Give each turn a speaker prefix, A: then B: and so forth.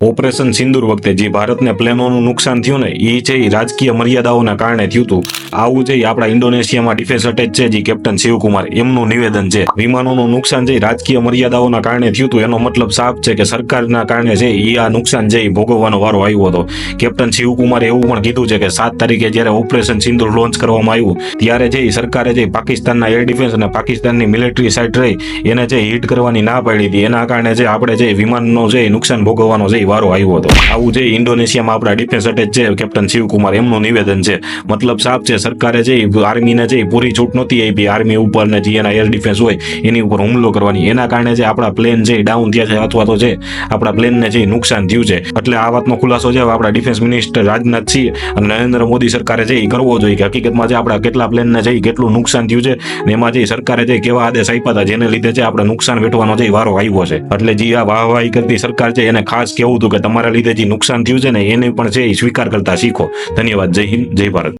A: Operation સિંદુર વખતે જે ભારતને પ્લેનોનું નુકસાન થયું ને એ છે એ રાજકીય મર્યાદાઓના કારણે થયું હતું આવું છે આપણા ઇન્ડોનેશિયામાં ડિફેન્સ અટેચ છે જે કેપ્ટન શિવકુમાર એમનું નિવેદન છે વિમાનોનું નુકસાન છે રાજકીય મર્યાદાઓના કારણે થયું હતું એનો મતલબ સાફ છે કે સરકારના કારણે છે એ આ નુકસાન છે ઈ ભોગવવાનો વારો આવ્યો હતો કેપ્ટન શિવકુમારે એવું પણ કીધું છે કે સાત તારીખે જ્યારે ઓપરેશન સિંદુર લોન્ચ કરવામાં આવ્યું ત્યારે ઈ સરકારે જે પાકિસ્તાનના એર ડિફેન્સ અને પાકિસ્તાનની મિલિટરી સાઇટ રહી એને જે હિટ કરવાની ના પાડી હતી એના કારણે જે આપણે જે વિમાનનો જે નુકસાન ભોગવવાનો છે વારો આવ્યો હતો. આવું છે ઇન્ડોનેશિયામાં આપણા ડિફેન્સ અટેચ છે કેપ્ટન શિવકુમાર એમનું નિવેદન છે. મતલબ સાફ છે, સરકારે જે આર્મીને જે પૂરી છૂટ નહોતી આપી આર્મી ઉપર ને જે એના એર ડિફેન્સ હોય, એની ઉપર હુમલો કરવાની. એના કારણે જે આપણા પ્લેન છે ડાઉન થયા છે, અથવા તો છે આપણા પ્લેનને જે નુકસાન થયું છે. એટલે આ વાતનો ખુલાસો છે આપણા ડિફેન્સ મિનિસ્ટર રાજનાથ સિંહ અને નરેન્દ્ર મોદી સરકારે જે કરવો જોઈએ કે હકીકતમાં જે આપણા કેટલા પ્લેનને ઈ કેટલું નુકસાન થયું છે, ને એમાં જે સરકારે જે કેવા આદેશ આપ્યા હતા, જેને લીધે છે આપણે નુકસાન વેઠવાનો ઈ વારો આવ્યો છે. એટલે જે આ વાહવાહી કરતી સરકાર છે, એને ખાસ કેવું હતું કે તમારા લીધે જે નુકસાન થયું છે ને, એને પણ છે એ સ્વીકાર કરતા શીખો. ધન્યવાદ. જય હિન્દ, જય ભારત.